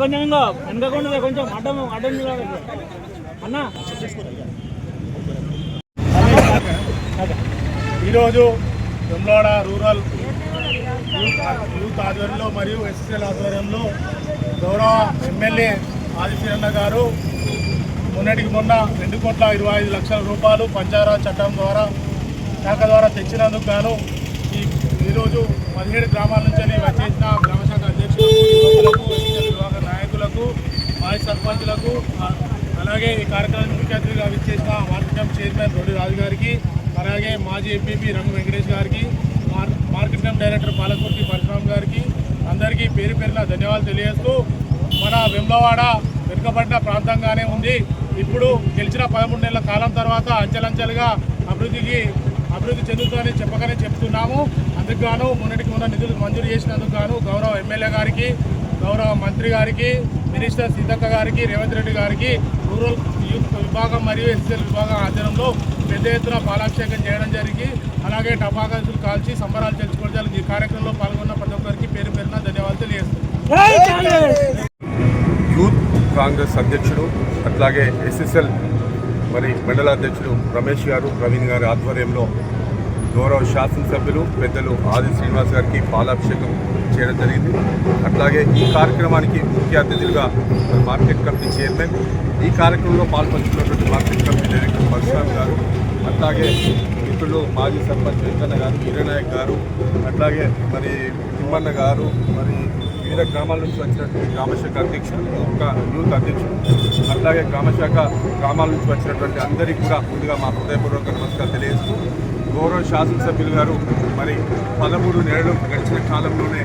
కొంచెం ఇంకో వెనకకుండా కొంచెం అడ్డం అడ్డం అన్నా. ఈరోజు వెమ్లవాడ రూరల్ యూత్ ఆధ్వర్యంలో మరియు ఎస్ఎస్ఎల్ ఆధ్వర్యంలో గౌరవ ఎమ్మెల్యే ఆదిశీరన్న గారు మొన్నటికి మొన్న రెండు కోట్ల ఇరవై ఐదు లక్షల రూపాయలు పంచాయరాజ్ చట్టం ద్వారా శాఖ ద్వారా తెచ్చినందుకు గాను ఈ ఈరోజు పదిహేడు గ్రామాల నుంచి వచ్చేసిన గ్రామశాఖ అధ్యక్షులకు యువకులకు ఎస్ఎస్ఎల్ మాజీ సర్పంచులకు అలాగే ఈ కార్యక్రమానికి ముఖ్య అతిథిగా విచ్చేసిన మార్కెట్ చైర్మన్ రొడి రాజు గారికి అలాగే మాజీ ఎంపీపీ రంగు వెంకటేష్ గారికి మార్- మార్కెట్ డైరెక్టర్ పాలకుర్తి పరశురామ్ గారికి అందరికీ పేరు పేరున ధన్యవాదాలు తెలియజేస్తూ మన వెమ్లవాడ వెనుకబడిన ప్రాంతంగానే ఉంది. ఇప్పుడు గెలిచిన పదమూడు నెలల కాలం తర్వాత అంచెలంచెలుగా అభివృద్ధికి అభివృద్ధి చెందుతుందని చెప్పకనే చెప్తున్నాము. అందుకు గాను మొన్నటికి ఉన్న నిధులు మంజూరు చేసినందుకు గాను గౌరవ ఎమ్మెల్యే గారికి గౌరవ మంత్రి గారికి మినిస్టర్ సీతక్క గారికి రేవంత్ రెడ్డి గారికి రూరల్ యూత్ విభాగం మరియు ఎస్ఎల్ విభాగం ఆధ్వర్యంలో పెద్ద ఎత్తున పాలాభిషేకం చేయడం జరిగి అలాగే టపాకాసులు కాల్చి సంబరాలు తెలుసుకోవడం జరిగింది ఈ కార్యక్రమంలో పాల్గొన్న ప్రతి ఒక్కరికి పేరు పేరున ధన్యవాదాలు తెలియజేస్తున్నాను. యూత్ కాంగ్రెస్ అధ్యక్షుడు అట్లాగే ఎస్ఎస్ఎల్ మరి మండల అధ్యక్షుడు రమేష్ గారు ప్రవీణ్ గారి ఆధ్వర్యంలో గౌరవ శాసనసభ్యులు పెద్దలు ఆది శ్రీనివాస్ గారికి పాలాభిషేకం చేయడం జరిగింది. అట్లాగే ఈ కార్యక్రమానికి ముఖ్య అతిథులుగా మార్కెట్ కమిటీ చైర్మన్ ఈ కార్యక్రమంలో పాల్పంచుకున్నటువంటి మార్కెట్ కమిటీ డైరెక్టర్ పరశురామ్ గారు అట్లాగే మిత్రులు మాజీ సర్పంచ్ వెంకన్న గారు వీరనాయక్ గారు అట్లాగే మరి తిమ్మన్న గారు మరి వివిధ గ్రామాల నుంచి వచ్చినటువంటి గ్రామశాఖ అధ్యక్షులు ఒక యూత్ అధ్యక్షులు అట్లాగే గ్రామశాఖ గ్రామాల నుంచి వచ్చినటువంటి అందరికీ కూడా ముందుగా మా హృదయపూర్వక నమస్కారం తెలియజేస్తూ గౌరవ శాసనసభ్యులు గారు మరి పదమూడు నెలలు గడిచిన కాలంలోనే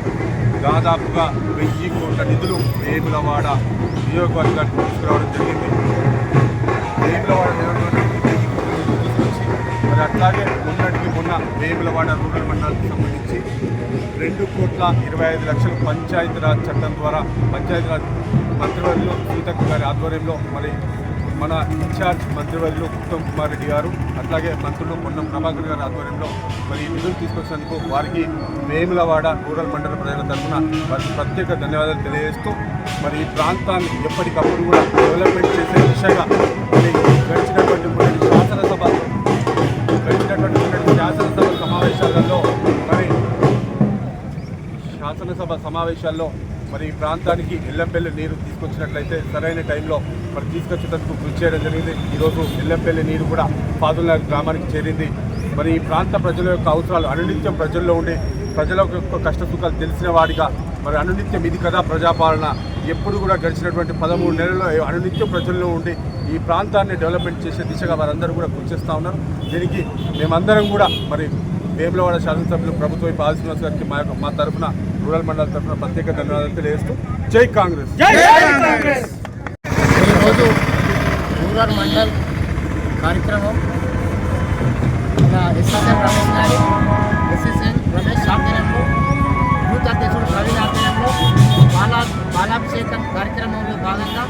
దాదాపుగా వెయ్యి కోట్ల నిధులు వేములవాడ నియోజకవర్గానికి తీసుకురావడం జరిగింది. వేములవాడ నియోజకవర్గం మరి అట్లాగే మొన్నటికి మొన్న వేములవాడ రూరల్ మండలానికి సంబంధించి రెండు కోట్ల ఇరవై ఐదు లక్షల పంచాయతీరాజ్ చట్టం ద్వారా పంచాయతీరాజ్ మంత్రివర్యులు సీతక్క గారి ఆధ్వర్యంలో మరి మన ఇన్ఛార్జ్ మంత్రివర్యులు ఉత్తమ్ కుమార్ రెడ్డి గారు అట్లాగే మంత్రులు పొన్నం ప్రభాకర్ గారి ఆధ్వర్యంలో మరి నిధులు తీసుకొచ్చినందుకు వారికి వేములవాడ రూరల్ మండల ప్రజల తరఫున వారికి ప్రత్యేక ధన్యవాదాలు తెలియజేస్తూ మరి ఈ ప్రాంతాన్ని ఎప్పటికప్పుడు కూడా డెవలప్మెంట్ చేసే దిశగా మరి గడిచినటువంటి సమావేశాలలో మరి శాసనసభ సమావేశాల్లో మరి ఈ ప్రాంతానికి ఎల్లంపల్లి నీరు తీసుకొచ్చినట్లయితే సరైన టైంలో మరి తీసుకొచ్చేటందుకు కృషి చేయడం జరిగింది. ఈరోజు ఎల్లంపల్లి నీరు కూడా పాదుల గ్రామానికి చేరింది. మరి ఈ ప్రాంత ప్రజల యొక్క అవసరాలు అనునిత్యం ప్రజల్లో ఉండి ప్రజల యొక్క కష్ట సుఖాలు తెలిసిన వాడిగా మరి అనునిత్యం ఇది కదా ప్రజాపాలన. ఎప్పుడు కూడా గడిచినటువంటి పదమూడు నెలల్లో అనునిత్యం ప్రజల్లో ఉండి ఈ ప్రాంతాన్ని డెవలప్మెంట్ చేసే దిశగా వారందరూ కూడా కృషి చేస్తూ ఉన్నారు. దీనికి మేమందరం కూడా మరి వేములవాడ శాసనసభ్యులు ప్రభుత్వ శ్రీనివాస్ గారికి మా యొక్క మా తరఫున రూరల్ మండల తరఫున ప్రత్యేక ధన్యవాదాలు తెలియజేస్తూ జై కాంగ్రెస్. జై కాంగ్రెస్. ఈరోజు రూరల్ మండల్ కార్యక్రమం రమేష్ గారి ఎస్ఎస్ఎల్ రమేష్ ఆధ్వర్యంలో యూత్ అధ్యక్షుడు ప్రవీణ్ ఆధ్వర్యంలో బాలా బాలాభిషేకం కార్యక్రమంలో భాగంగా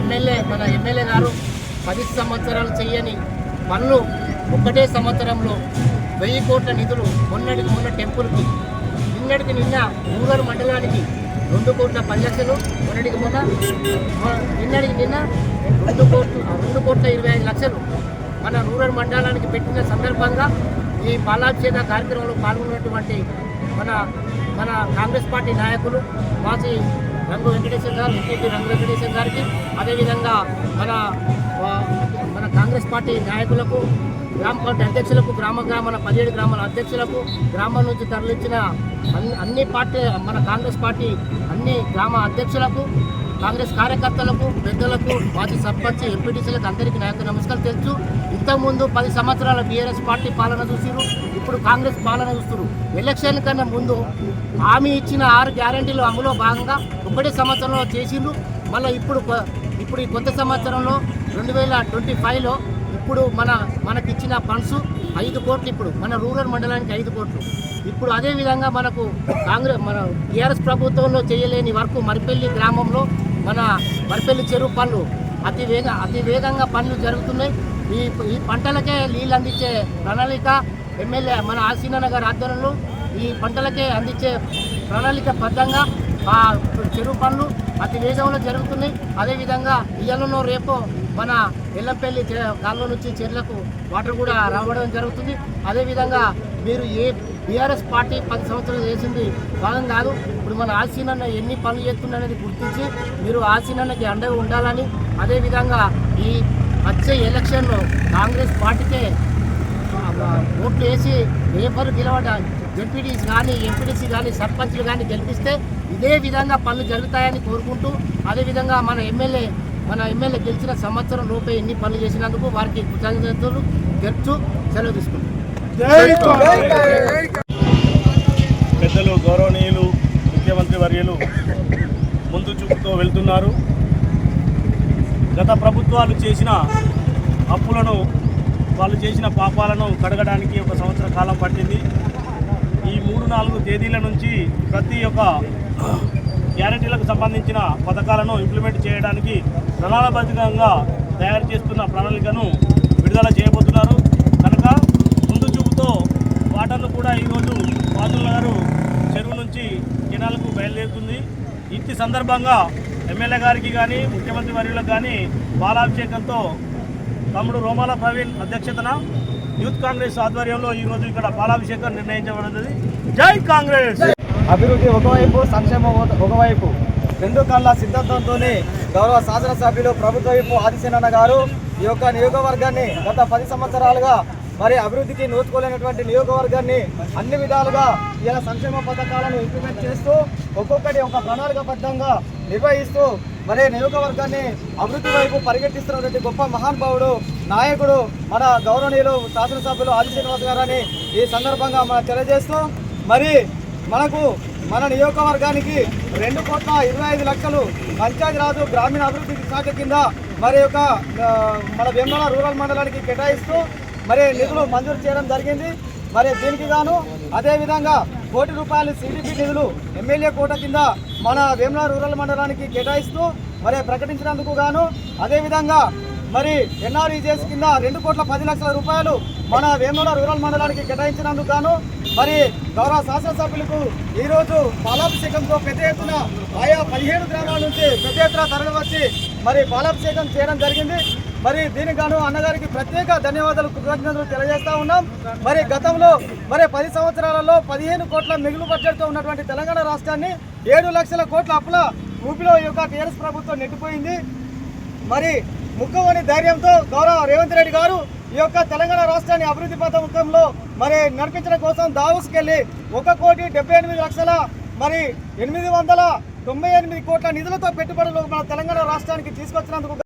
ఎమ్మెల్యే మన ఎమ్మెల్యే గారు పది సంవత్సరాలు చేయని పనులు ఒకటే సంవత్సరంలో వెయ్యి కోట్ల నిధులు మొన్నటికి మొన్న టెంపుల్కి నిన్నటికి నిన్న రూరల్ మండలానికి రెండు కోట్ల పది లక్షలు మొన్నటికి మొన్న నిన్నటికి నిన్న రెండు కోట్లు రెండు కోట్ల ఇరవై ఐదు లక్షలు మన రూరల్ మండలానికి పెట్టిన సందర్భంగా ఈ బాలాభిషేక కార్యక్రమంలో పాల్గొన్నటువంటి మన మన కాంగ్రెస్ పార్టీ నాయకులు మాజీ రంగు వెంకటేశ్వర గారు ఎంపీ రంగు వెంకటేశ్వర గారికి అదేవిధంగా మన మన కాంగ్రెస్ పార్టీ నాయకులకు గ్రామ పార్టీ అధ్యక్షులకు గ్రామ గ్రామాల పదిహేడు గ్రామాల అధ్యక్షులకు గ్రామం నుంచి తరలించిన అన్ని అన్ని పార్టీ మన కాంగ్రెస్ పార్టీ అన్ని గ్రామ అధ్యక్షులకు కాంగ్రెస్ కార్యకర్తలకు పెద్దలకు మాజీ సర్పంచ్ ఎంపీటీసీలకు అందరికీ నాయకు నమస్కారం తెలుసు ఇంతకుముందు పది సంవత్సరాల బీఆర్ఎస్ పార్టీ పాలన చూసిరు ఇప్పుడు కాంగ్రెస్ పాలన చూస్తున్నారు ఎలక్షన్ కన్నా ముందు హామీ ఇచ్చిన ఆరు గ్యారంటీలు అమలులో భాగంగా ఒకటే సంవత్సరంలో చేసిండ్రు. మళ్ళీ ఇప్పుడు ఇప్పుడు ఈ కొత్త సంవత్సరంలో రెండు వేల ట్వంటీ ఫైవ్లో ఇప్పుడు మన మనకిచ్చిన ఫండ్స్ ఐదు కోట్లు ఇప్పుడు మన రూరల్ మండలానికి ఐదు కోట్లు. ఇప్పుడు అదే విధంగా మనకు కాంగ్రెస్ మన టీఆర్ఎస్ ప్రభుత్వంలో చేయలేని వరకు మరిపల్లి గ్రామంలో మన మరిపల్లి చెరువు పనులు అతి వేగ అతి వేగంగా పనులు జరుగుతున్నాయి. ఈ ఈ పంటలకే నీళ్ళు అందించే ప్రణాళిక ఎమ్మెల్యే మన ఆసీనన్న గారి ఆధ్వర్యంలో ఈ పంటలకే అందించే ప్రణాళిక బద్ధంగా ఆ చెరువు పనులు అతి వేగంలో జరుగుతున్నాయి. అదేవిధంగా ఇయ్యలను రేపు మన ఎల్లంపల్లి చె- కాలువ నుంచి చెర్లకు వాటర్ కూడా రావడం జరుగుతుంది. అదేవిధంగా మీరు ఏ బీఆర్ఎస్ పార్టీ పది సంవత్సరాలు చేసింది భాగం కాదు. ఇప్పుడు మన ఆసీనన్న ఎన్ని పనులు చేస్తుందనేది గుర్తించి మీరు ఆసీనన్నకి అండగా ఉండాలని అదేవిధంగా ఈ వచ్చే ఎలక్షన్లో కాంగ్రెస్ పార్టీకే ఓట్లు వేసి పేపర్ గెలవడ? జెడ్పీటీసీ కానీ ఎంపీటీసీ కానీ సర్పంచ్లు కానీ గెలిపిస్తే ఇదే విధంగా పనులు జరుగుతాయని కోరుకుంటూ అదేవిధంగా మన ఎమ్మెల్యే మన ఎమ్మెల్యే గెలిచిన సంవత్సరం లోపే ఎన్ని పనులు చేసినందుకు వారికి కృతజ్ఞతలు తెలుపుతూ సెలవు తీసుకుంటాం పెద్దలు గౌరవనీయులు ముఖ్యమంత్రి వర్యులు ముందు చూపుతో వెళ్తున్నారు. గత ప్రభుత్వాలు చేసిన అప్పులను వాళ్ళు చేసిన పాపాలను కడగడానికి ఒక సంవత్సర కాలం పట్టింది. ఈ మూడు నాలుగు తేదీల నుంచి ప్రతి ఒక్క గ్యారంటీలకు సంబంధించిన పథకాలను ఇంప్లిమెంట్ చేయడానికి ప్రణాళికంగా తయారు చేస్తున్న ప్రణాళికను విడుదల చేయబోతున్నారు. కనుక ముందు చూపుతో వాటర్ను కూడా ఈరోజు వాదుల గారు చెరువు నుంచి కెనాలకు బయలుదేరుతుంది. ఇంటి సందర్భంగా ఎమ్మెల్యే గారికి కానీ ముఖ్యమంత్రి వర్యులకు కానీ బాలాభిషేకంతో తమ్ముడు రోమాల ప్రవీణ్ అధ్యక్షతన యూత్ కాంగ్రెస్ ఆధ్వర్యంలో ఈరోజు ఇక్కడ పాలాభిషేకం నిర్ణయించబడినది జై కాంగ్రెస్! అభివృద్ధి ఒకవైపు సంక్షేమం ఒకవైపు. రెండు కళ్ళ సిద్ధాంతంతోనే గౌరవ శాసనసభ్యులు ప్రభుత్వ వైపు ఆదిశేనన్న గారు ఈ యొక్క నియోగవర్గాన్ని గత పది సంవత్సరాలుగా మరి అభివృద్ధికి నోచుకోలేనటువంటి నియోగవర్గాన్ని అన్ని విధాలుగా ఇలా సంక్షేమ పథకాలను ఇంప్లిమెంట్ చేస్తూ ఒక్కొక్కటి ఒక ప్రణాళికబద్ధంగా నిర్వహిస్తూ మరి నియోజకవర్గాన్ని అభివృద్ధి వైపు పరిగెట్టిస్తున్నటువంటి గొప్ప మహానుభావుడు నాయకుడు మన గౌరవనీయులు శాసనసభ్యులు ఆది శ్రీనివాస్ గారని ఈ సందర్భంగా మనం తెలియజేస్తూ మరి మనకు మన నియోజకవర్గానికి రెండు కోట్ల ఇరవై ఐదు లక్షలు పంచాయతీరాజు గ్రామీణ అభివృద్ధి శాఖ కింద మరి యొక్క మన వెమ్మల రూరల్ మండలానికి కేటాయిస్తూ మరి నిధులు మంజూరు చేయడం జరిగింది. మరి దీనికి గాను అదేవిధంగా కోటి రూపాయలు సిడిపి నిధులు ఎమ్మెల్యే కోట కింద మన వేమల రూరల్ మండలానికి కేటాయిస్తూ మరి ప్రకటించినందుకు గాను అదేవిధంగా మరి ఎన్ఆర్ఈజేస్ కింద రెండు కోట్ల పది లక్షల రూపాయలు మన వేముల రూరల్ మండలానికి కేటాయించినందుకు గాను మరి గౌరవ శాసనసభ్యులకు ఈరోజు పాలాభిషేకంతో పెద్ద ఎత్తున ఆయా పదిహేడు గ్రామాల నుంచి పెద్ద ఎత్తున తరలి వచ్చి మరి పాలాభిషేకం చేయడం జరిగింది. మరి దీనికి గాను అన్నగారికి ప్రత్యేక ధన్యవాదాలు కృతజ్ఞతలు తెలియజేస్తా ఉన్నాం. మరి గతంలో మరి పది సంవత్సరాలలో పదిహేను కోట్ల మిగులు బడ్జెట్తో ఉన్నటువంటి తెలంగాణ రాష్ట్రాన్ని ఏడు లక్షల కోట్ల అప్పుల ఊపిలో ఈ యొక్క టీఆర్ఎస్ ప్రభుత్వం నెట్టిపోయింది. మరి ముఖ్యమని ధైర్యంతో గౌరవ రేవంత్ రెడ్డి గారు ఈ యొక్క తెలంగాణ రాష్ట్రాన్ని అభివృద్ధి పథకంలో మరి నడిపించడం కోసం దావోస్కి వెళ్ళి ఒక కోటి డెబ్బై ఎనిమిది లక్షల మరి ఎనిమిది వందల తొంభై ఎనిమిది కోట్ల నిధులతో పెట్టుబడులు మన తెలంగాణ రాష్ట్రానికి తీసుకొచ్చినందుకు